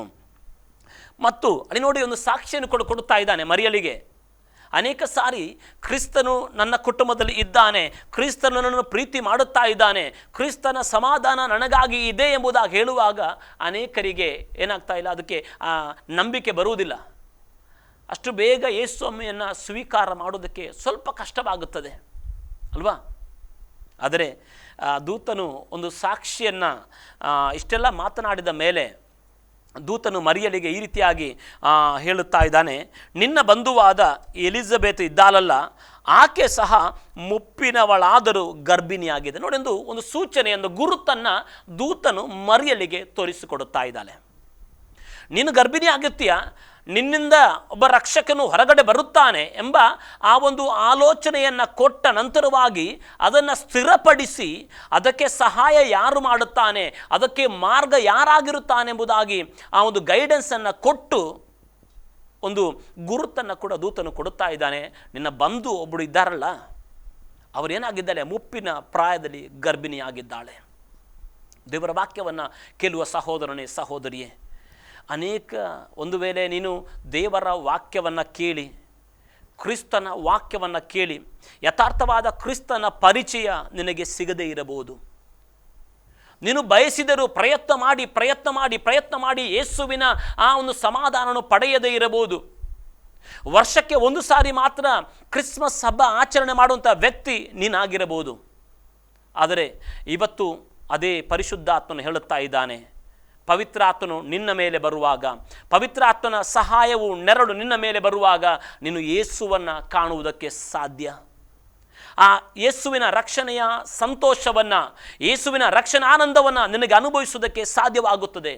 ಮತ್ತು ಅಲ್ಲಿ ನೋಡಿ ಒಂದು ಸಾಕ್ಷಿಯನ್ನು ಕೊಡು, ಕೊಡುತ್ತಾ ಇದ್ದಾನೆ ಮರಿಯಲಿಗೆ ಅನೇಕ ಸಾರಿ ಕ್ರಿಸ್ತನು ನನ್ನ ಕುಟುಂಬದಲ್ಲಿ ಇದ್ದಾನೆ. ಕ್ರಿಸ್ತನು ನನ್ನನ್ನು ಪ್ರೀತಿ ಮಾಡುತ್ತಾ ಇದ್ದಾನೆ. ಕ್ರಿಸ್ತನ ಸಮಾಧಾನ ನನಗಾಗಿ ಇದೆ ಎಂಬುದಾಗಿ ಹೇಳುವಾಗ ಅನೇಕರಿಗೆ ಏನಾಗ್ತಾ ಇಲ್ಲ? ಅದಕ್ಕೆ ನಂಬಿಕೆ ಬರುವುದಿಲ್ಲ. ಅಷ್ಟು ಬೇಗ ಯೇಸ್ವಾಮಿಯನ್ನು ಸ್ವೀಕಾರ ಮಾಡೋದಕ್ಕೆ ಸ್ವಲ್ಪ ಕಷ್ಟವಾಗುತ್ತದೆ, ಅಲ್ವಾ? ಆದರೆ ದೂತನು ಒಂದು ಸಾಕ್ಷಿಯನ್ನು ಇಷ್ಟೆಲ್ಲ ಮಾತನಾಡಿದ ಮೇಲೆ ದೂತನು ಮರಿಯಲಿಗೆ ಈ ರೀತಿಯಾಗಿ ಹೇಳುತ್ತಾ ಇದ್ದಾನೆ, ನಿನ್ನ ಬಂಧುವಾದ ಎಲಿಜಬೆತ್ ಇದ್ದಾಲಲ್ಲ ಆಕೆ ಸಹ ಮುಪ್ಪಿನವಳಾದರೂ ಗರ್ಭಿಣಿಯಾಗಿದೆ. ನೋಡಿ ಒಂದು ಸೂಚನೆ ಒಂದು ಗುರುತನ್ನು ದೂತನು ಮರಿಯಲಿಗೆ ತೋರಿಸಿಕೊಡುತ್ತಾ ಇದ್ದಾನೆ ನೀನು ಗರ್ಭಿಣಿ ಆಗುತ್ತೀಯ ನಿನ್ನಿಂದ ಒಬ್ಬ ರಕ್ಷಕನು ಹೊರಗಡೆ ಬರುತ್ತಾನೆ ಎಂಬ ಆ ಒಂದು ಆಲೋಚನೆಯನ್ನು ಕೊಟ್ಟ ನಂತರವಾಗಿ ಅದನ್ನು ಸ್ಥಿರಪಡಿಸಿ ಅದಕ್ಕೆ ಸಹಾಯ ಯಾರು ಮಾಡುತ್ತಾನೆ, ಅದಕ್ಕೆ ಮಾರ್ಗ ಯಾರಾಗಿರುತ್ತಾನೆ ಎಂಬುದಾಗಿ ಆ ಒಂದು ಗೈಡೆನ್ಸನ್ನು ಕೊಟ್ಟು ಒಂದು ಗುರುತನ್ನು ಕೂಡ ದೂತನು ಕೊಡುತ್ತಾ ಇದ್ದಾನೆ. ನಿನ್ನ ಬಂಧು ಒಬ್ಬರು ಇದ್ದಾರಲ್ಲ, ಅವರೇನಾಗಿದ್ದಾಳೆ? ಮುಪ್ಪಿನ ಪ್ರಾಯದಲ್ಲಿ ಗರ್ಭಿಣಿಯಾಗಿದ್ದಾಳೆ. ದೇವರ ವಾಕ್ಯವನ್ನು ಕೇಳುವ ಸಹೋದರನೇ, ಸಹೋದರಿಯೇ ಅನೇಕ ಒಂದು ವೇಳೆ ನೀನು ದೇವರ ವಾಕ್ಯವನ್ನು ಕೇಳಿ, ಕ್ರಿಸ್ತನ ವಾಕ್ಯವನ್ನು ಕೇಳಿ, ಯಥಾರ್ಥವಾದ ಕ್ರಿಸ್ತನ ಪರಿಚಯ ನಿನಗೆ ಸಿಗದೇ ಇರಬಹುದು. ನೀನು ಬಯಸಿದರೂ ಪ್ರಯತ್ನ ಮಾಡಿ ಪ್ರಯತ್ನ ಮಾಡಿ ಪ್ರಯತ್ನ ಮಾಡಿ ಯೇಸುವಿನ ಆ ಒಂದು ಸಮಾಧಾನವನ್ನು ಪಡೆಯದೇ ಇರಬಹುದು. ವರ್ಷಕ್ಕೆ ಒಂದು ಸಾರಿ ಮಾತ್ರ ಕ್ರಿಸ್ಮಸ್ ಹಬ್ಬ ಆಚರಣೆ ಮಾಡುವಂಥ ವ್ಯಕ್ತಿ ನೀನಾಗಿರಬಹುದು. ಆದರೆ ಇವತ್ತು ಅದೇ ಪರಿಶುದ್ಧಾತ್ಮನು ಹೇಳುತ್ತಾ ಇದ್ದಾನೆ ಪವಿತ್ರಾತ್ಮನು ನಿನ್ನ ಮೇಲೆ ಬರುವಾಗ, ಪವಿತ್ರಾತ್ಮನ ಸಹಾಯವು ನೆರಳು ನಿನ್ನ ಮೇಲೆ ಬರುವಾಗ ನೀನು ಯೇಸುವನ್ನು ಕಾಣುವುದಕ್ಕೆ ಸಾಧ್ಯ. ಆ ಯೇಸುವಿನ ರಕ್ಷಣೆಯ ಸಂತೋಷವನ್ನು, ಯೇಸುವಿನ ರಕ್ಷಣಾನಂದವನ್ನು ನಿನಗೆ ಅನುಭವಿಸುವುದಕ್ಕೆ ಸಾಧ್ಯವಾಗುತ್ತದೆ.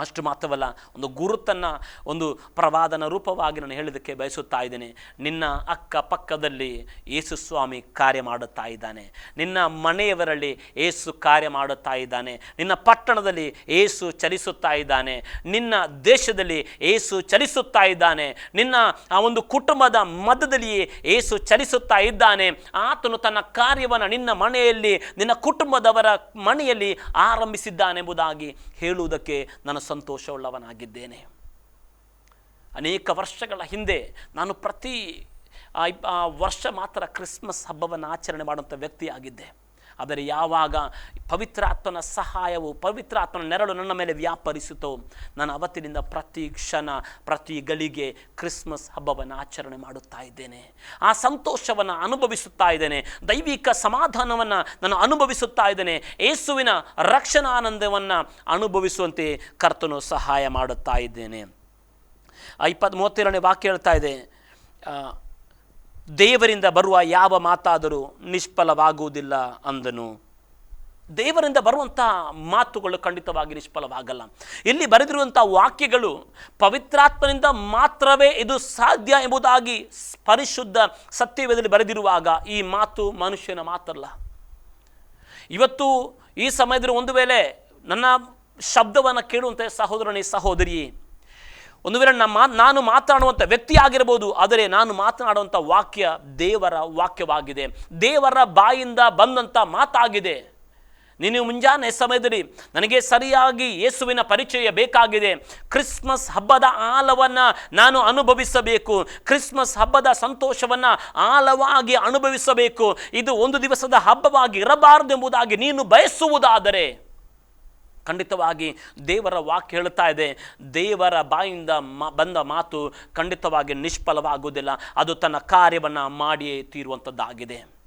ಅಷ್ಟು ಮಾತ್ರವಲ್ಲ, ಒಂದು ಗುರುತನ್ನು, ಒಂದು ಪ್ರವಾದನ ರೂಪವಾಗಿ ನಾನು ಹೇಳೋದಕ್ಕೆ ಬಯಸುತ್ತಾ ಇದ್ದೇನೆ. ನಿನ್ನ ಅಕ್ಕ ಪಕ್ಕದಲ್ಲಿ ಯೇಸು ಸ್ವಾಮಿ ಕಾರ್ಯ ಮಾಡುತ್ತಾ ಇದ್ದಾನೆ. ನಿನ್ನ ಮನೆಯವರಲ್ಲಿ ಏಸು ಕಾರ್ಯ ಮಾಡುತ್ತಾ ಇದ್ದಾನೆ. ನಿನ್ನ ಪಟ್ಟಣದಲ್ಲಿ ಏಸು ಚಲಿಸುತ್ತಾ ಇದ್ದಾನೆ. ನಿನ್ನ ದೇಶದಲ್ಲಿ ಏಸು ಚಲಿಸುತ್ತಾ ಇದ್ದಾನೆ. ನಿನ್ನ, ಆ ಒಂದು ಕುಟುಂಬದ ಮಧ್ಯದಲ್ಲಿಯೇ ಏಸು ಚಲಿಸುತ್ತಾ ಇದ್ದಾನೆ. ಆತನು ತನ್ನ ಕಾರ್ಯವನ್ನು ನಿನ್ನ ಮನೆಯಲ್ಲಿ, ನಿನ್ನ ಕುಟುಂಬದವರ ಮನೆಯಲ್ಲಿ ಆರಂಭಿಸಿದ್ದಾನೆಂಬುದಾಗಿ ಹೇಳುವುದಕ್ಕೆ ನಾನು ಸಂತೋಷವುಳ್ಳವನಾಗಿದ್ದೇನೆ. ಅನೇಕ ವರ್ಷಗಳ ಹಿಂದೆ ನಾನು ಪ್ರತಿ ವರ್ಷ ಮಾತ್ರ ಕ್ರಿಸ್ಮಸ್ ಹಬ್ಬವನ್ನು ಆಚರಣೆ ಮಾಡುವಂಥ ವ್ಯಕ್ತಿಯಾಗಿದ್ದೆ. ಆದರೆ ಯಾವಾಗ ಪವಿತ್ರಾತ್ಮನ ಸಹಾಯವು, ಪವಿತ್ರಾತ್ಮನ ನೆರಳು ನನ್ನ ಮೇಲೆ ವ್ಯಾಪರಿಸಿತೋ ನಾನು ಅವತ್ತಿನಿಂದ ಪ್ರತಿ ಕ್ಷಣ, ಪ್ರತಿ ಗಳಿಗೆ ಕ್ರಿಸ್ಮಸ್ ಹಬ್ಬವನ್ನು ಆಚರಣೆ ಮಾಡುತ್ತಾ ಇದ್ದೇನೆ. ಆ ಸಂತೋಷವನ್ನು ಅನುಭವಿಸುತ್ತಾ ಇದ್ದೇನೆ. ದೈವಿಕ ಸಮಾಧಾನವನ್ನು ನಾನು ಅನುಭವಿಸುತ್ತಾ ಇದ್ದೇನೆ. ಯೇಸುವಿನ ರಕ್ಷಣಾನಂದವನ್ನು ಅನುಭವಿಸುವಂತೆ ಕರ್ತನು ಸಹಾಯ ಮಾಡುತ್ತಾ ಇದ್ದೇನೆ. ಇಪ್ಪತ್ತ್ ಮೂವತ್ತೇಳನೇ ವಾಕ್ಯ ಹೇಳ್ತಾ ಇದೆ. ದೇವರಿಂದ ಬರುವ ಯಾವ ಮಾತಾದರೂ ನಿಷ್ಫಲವಾಗುವುದಿಲ್ಲ ಅಂದನು. ದೇವರಿಂದ ಬರುವಂಥ ಮಾತುಗಳು ಖಂಡಿತವಾಗಿ ನಿಷ್ಫಲವಾಗಲ್ಲ. ಇಲ್ಲಿ ಬರೆದಿರುವಂಥ ವಾಕ್ಯಗಳು ಪವಿತ್ರಾತ್ಮನಿಂದ ಮಾತ್ರವೇ ಇದು ಸಾಧ್ಯ ಎಂಬುದಾಗಿ ಪರಿಶುದ್ಧ ಸತ್ಯವೇದಲ್ಲಿ ಬರೆದಿರುವಾಗ ಈ ಮಾತು ಮನುಷ್ಯನ ಮಾತಲ್ಲ. ಇವತ್ತು ಈ ಸಮಯದಲ್ಲಿ ಒಂದು ವೇಳೆ ನನ್ನ ಶಬ್ದವನ್ನು ಕೇಳುವಂಥ ಸಹೋದರನೇ ಸಹೋದರಿ ಒಂದು ವೇಳೆ ನಮ್ಮ ನಾನು ಮಾತನಾಡುವಂಥ ವ್ಯಕ್ತಿ ಆಗಿರಬಹುದು ಆದರೆ ನಾನು ಮಾತನಾಡುವಂಥ ವಾಕ್ಯ ದೇವರ ವಾಕ್ಯವಾಗಿದೆ. ದೇವರ ಬಾಯಿಂದ ಬಂದಂಥ ಮಾತಾಗಿದೆ. ನೀನು ಮುಂಜಾನೆ ಸಮಯದಲ್ಲಿ ನನಗೆ ಸರಿಯಾಗಿ ಯೇಸುವಿನ ಪರಿಚಯ ಬೇಕಾಗಿದೆ. ಕ್ರಿಸ್ಮಸ್ ಹಬ್ಬದ ಆಲವನ್ನು ನಾನು ಅನುಭವಿಸಬೇಕು. ಕ್ರಿಸ್ಮಸ್ ಹಬ್ಬದ ಸಂತೋಷವನ್ನು ಆಳವಾಗಿ ಅನುಭವಿಸಬೇಕು. ಇದು ಒಂದು ದಿವಸದ ಹಬ್ಬವಾಗಿ ಇರಬಾರದೆಂಬುದಾಗಿ ನೀನು ಬಯಸುವುದಾದರೆ ಖಂಡಿತವಾಗಿ ದೇವರ ವಾಕ್ಯ ಹೇಳ್ತಾ ಇದೆ. ದೇವರ ಬಾಯಿಂದ ಬಂದ ಮಾತು ಖಂಡಿತವಾಗಿ ನಿಷ್ಫಲವಾಗುವುದಿಲ್ಲ. ಅದು ತನ್ನ ಕಾರ್ಯವನ್ನು ಮಾಡಿಯೇ ತೀರುವಂಥದ್ದಾಗಿದೆ.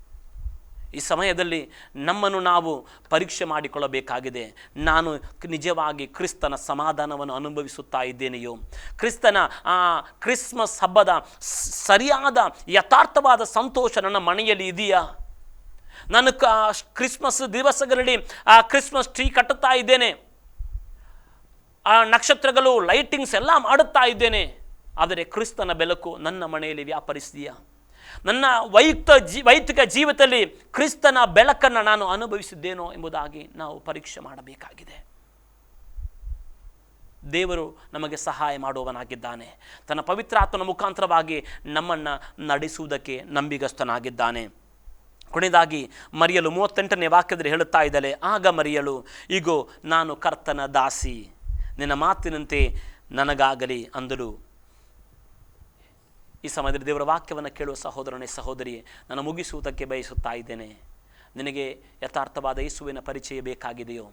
ಈ ಸಮಯದಲ್ಲಿ ನಮ್ಮನ್ನು ನಾವು ಪರೀಕ್ಷೆ ಮಾಡಿಕೊಳ್ಳಬೇಕಾಗಿದೆ. ನಾನು ನಿಜವಾಗಿ ಕ್ರಿಸ್ತನ ಸಮಾಧಾನವನ್ನು ಅನುಭವಿಸುತ್ತಾ ಇದ್ದೇನೆಯೋ. ಕ್ರಿಸ್ತನ, ಆ, ಕ್ರಿಸ್ಮಸ್ ಹಬ್ಬದ ಸರಿಯಾದ, ಯಥಾರ್ಥವಾದ ಸಂತೋಷ ನನ್ನ ಮನೆಯಲ್ಲಿ ಇದೆಯಾ? ನಾನು ಕ್ರಿಸ್ಮಸ್ ದಿವಸಗಳಲ್ಲಿ ಆ ಕ್ರಿಸ್ಮಸ್ ಟ್ರೀ ಕಟ್ಟುತ್ತಾ ಇದ್ದೇನೆ. ಆ ನಕ್ಷತ್ರಗಳು ಲೈಟಿಂಗ್ಸ್ ಎಲ್ಲ ಮಾಡುತ್ತಾ ಇದ್ದೇನೆ. ಆದರೆ ಕ್ರಿಸ್ತನ ಬೆಳಕು ನನ್ನ ಮನೆಯಲ್ಲಿ ವ್ಯಾಪರಿಸಿದೆಯಾ? ನನ್ನ ವೈಯಕ್ತ ಜೀ ವೈಯಕ್ತಿಕ ಜೀವಿತದಲ್ಲಿ ಕ್ರಿಸ್ತನ ಬೆಳಕನ್ನು ನಾನು ಅನುಭವಿಸಿದ್ದೇನೋ ಎಂಬುದಾಗಿ ನಾವು ಪರೀಕ್ಷೆ ಮಾಡಬೇಕಾಗಿದೆ. ದೇವರು ನಮಗೆ ಸಹಾಯ ಮಾಡುವವನಾಗಿದ್ದಾನೆ. ತನ್ನ ಪವಿತ್ರಾತ್ಮನ ಮುಖಾಂತರವಾಗಿ ನಮ್ಮನ್ನು ನಡೆಸುವುದಕ್ಕೆ ನಂಬಿಗಸ್ತನಾಗಿದ್ದಾನೆ. ಕೊನೆಯದಾಗಿ ಮರಿಯಲು ಮೂವತ್ತೆಂಟನೇ ವಾಕ್ಯದಲ್ಲಿ ಹೇಳುತ್ತಾ ಇದ್ದಾಳೆ, ಆಗ ಮರಿಯಲು ಈಗೋ ನಾನು ಕರ್ತನ ದಾಸಿ. ನಿನ್ನ ಮಾತಿನಂತೆ ನನಗಾಗಲಿ ಅಂದಳು. ಈ ಸಮಯದಲ್ಲಿ ದೇವರ ವಾಕ್ಯವನ್ನು ಕೇಳುವ ಸಹೋದರನೇ ಸಹೋದರಿ ನನ್ನ ಮುಗಿಸುವುದಕ್ಕೆ ಬಯಸುತ್ತಾ ಇದ್ದೇನೆ. ನಿನಗೆ ಯಥಾರ್ಥವಾದ ಯೇಸುವಿನ ಪರಿಚಯ ಬೇಕಾಗಿದೆಯೋ?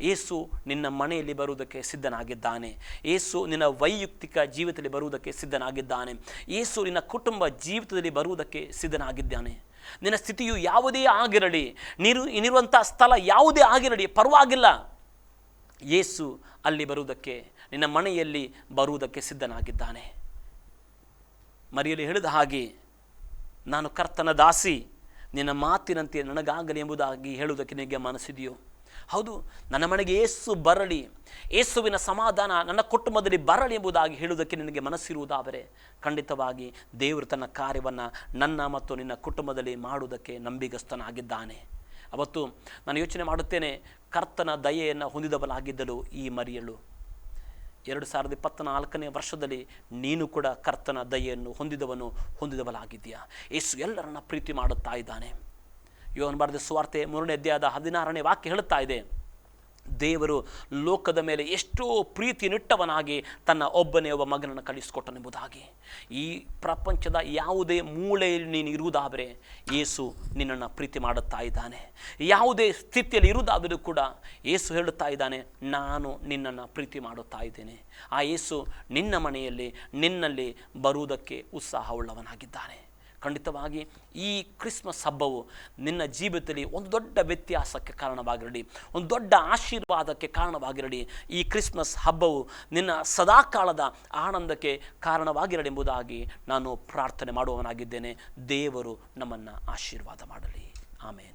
ಏಸು ನಿನ್ನ ಮನೆಯಲ್ಲಿ ಬರುವುದಕ್ಕೆ ಸಿದ್ಧನಾಗಿದ್ದಾನೆ. ಏಸು ನಿನ್ನ ವೈಯಕ್ತಿಕ ಜೀವಿತದಲ್ಲಿ ಬರುವುದಕ್ಕೆ ಸಿದ್ಧನಾಗಿದ್ದಾನೆ. ಏಸು ನಿನ್ನ ಕುಟುಂಬ ಜೀವಿತದಲ್ಲಿ ಬರುವುದಕ್ಕೆ ಸಿದ್ಧನಾಗಿದ್ದಾನೆ. ನಿನ್ನ ಸ್ಥಿತಿಯು ಯಾವುದೇ ಆಗಿರಲಿ, ನೀರು ನೀರುವಂಥ ಸ್ಥಳ ಯಾವುದೇ ಆಗಿರಲಿ, ಪರವಾಗಿಲ್ಲ. ಯೇಸು ಅಲ್ಲಿ ಬರುವುದಕ್ಕೆ, ನಿನ್ನ ಮನೆಯಲ್ಲಿ ಬರುವುದಕ್ಕೆ ಸಿದ್ಧನಾಗಿದ್ದಾನೆ. ಮರಿಯಲ್ಲಿ ಹೇಳಿದ ಹಾಗೆ, ನಾನು ಕರ್ತನ ದಾಸಿ, ನಿನ್ನ ಮಾತಿನಂತೆ ನನಗಾಗಲಿ ಎಂಬುದಾಗಿ ಹೇಳುವುದಕ್ಕೆ ನಿನಗೆ ಮನಸ್ಸಿದೆಯೋ? ಹೌದು, ನನ್ನ ಮನೆಗೆ ಏಸು ಬರಲಿ, ಏಸುವಿನ ಸಮಾಧಾನ ನನ್ನ ಕುಟುಂಬದಲ್ಲಿ ಬರಲಿ ಎಂಬುದಾಗಿ ಹೇಳುವುದಕ್ಕೆ ನಿನಗೆ ಮನಸ್ಸಿರುವುದಾದರೆ ಖಂಡಿತವಾಗಿ ದೇವರು ತನ್ನ ಕಾರ್ಯವನ್ನು ನನ್ನ ಮತ್ತು ನಿನ್ನ ಕುಟುಂಬದಲ್ಲಿ ಮಾಡುವುದಕ್ಕೆ ನಂಬಿಗಸ್ತನಾಗಿದ್ದಾನೆ. ಅವತ್ತು ನಾನು ಯೋಚನೆ ಮಾಡುತ್ತೇನೆ, ಕರ್ತನ ದಯೆಯನ್ನು ಹೊಂದಿದವಲಾಗಿದ್ದಳು ಈ ಮರಿಯಳು. ಎರಡು ಸಾವಿರದ ಇಪ್ಪತ್ತ್ನಾಲ್ಕನೇ ವರ್ಷದಲ್ಲಿ ನೀನು ಕೂಡ ಕರ್ತನ ದಯೆಯನ್ನು ಹೊಂದಿದವನು ಹೊಂದಿದವಲಾಗಿದೆಯಾ ಯೇಸು ಎಲ್ಲರನ್ನ ಪ್ರೀತಿ ಮಾಡುತ್ತಾ ಇದ್ದಾನೆ. ಯೋನ್ ಬರೆದ ಸುವಾರ್ತೆ ಮೂರನೇ ಅಧ್ಯಾಯದ ಹದಿನಾರನೇ ವಾಕ್ಯ ಹೇಳುತ್ತಾ ಇದೆ. ದೇವರು ಲೋಕದ ಮೇಲೆ ಎಷ್ಟೋ ಪ್ರೀತಿ ನಿಟ್ಟವನಾಗಿ ತನ್ನ ಒಬ್ಬನೇ ಒಬ್ಬ ಮಗನನ್ನು ಕಳಿಸಿಕೊಟ್ಟನೆಂಬುದಾಗಿ ಈ ಪ್ರಪಂಚದ ಯಾವುದೇ ಮೂಲೆಯಲ್ಲಿ ನೀನು ಇರುವುದಾದರೆ ಏಸು ನಿನ್ನನ್ನು ಪ್ರೀತಿ ಮಾಡುತ್ತಾ ಇದ್ದಾನೆ. ಯಾವುದೇ ಸ್ಥಿತಿಯಲ್ಲಿ ಇರುವುದಾದರೂ ಕೂಡ ಏಸು ಹೇಳುತ್ತಾ ಇದ್ದಾನೆ, ನಾನು ನಿನ್ನನ್ನು ಪ್ರೀತಿ ಮಾಡುತ್ತಾ ಇದ್ದೇನೆ. ಆ ಏಸು ನಿನ್ನ ಮನೆಯಲ್ಲಿ ನಿನ್ನಲ್ಲಿ ಬರುವುದಕ್ಕೆ ಉತ್ಸಾಹವುಳ್ಳವನಾಗಿದ್ದಾನೆ. ಖಂಡಿತವಾಗಿ ಈ ಕ್ರಿಸ್ಮಸ್ ಹಬ್ಬವು ನಿನ್ನ ಜೀವಿತದಲ್ಲಿ ಒಂದು ದೊಡ್ಡ ವ್ಯತ್ಯಾಸಕ್ಕೆ ಕಾರಣವಾಗಿರಲಿ, ಒಂದು ದೊಡ್ಡ ಆಶೀರ್ವಾದಕ್ಕೆ ಕಾರಣವಾಗಿರಲಿ. ಈ ಕ್ರಿಸ್ಮಸ್ ಹಬ್ಬವು ನಿನ್ನ ಸದಾಕಾಲದ ಆನಂದಕ್ಕೆ ಕಾರಣವಾಗಿರಲಿ ಎಂಬುದಾಗಿ ನಾನು ಪ್ರಾರ್ಥನೆ ಮಾಡುವವನಾಗಿದ್ದೇನೆ. ದೇವರು ನಮ್ಮನ್ನು ಆಶೀರ್ವಾದ ಮಾಡಲಿ. ಆಮೇನ್.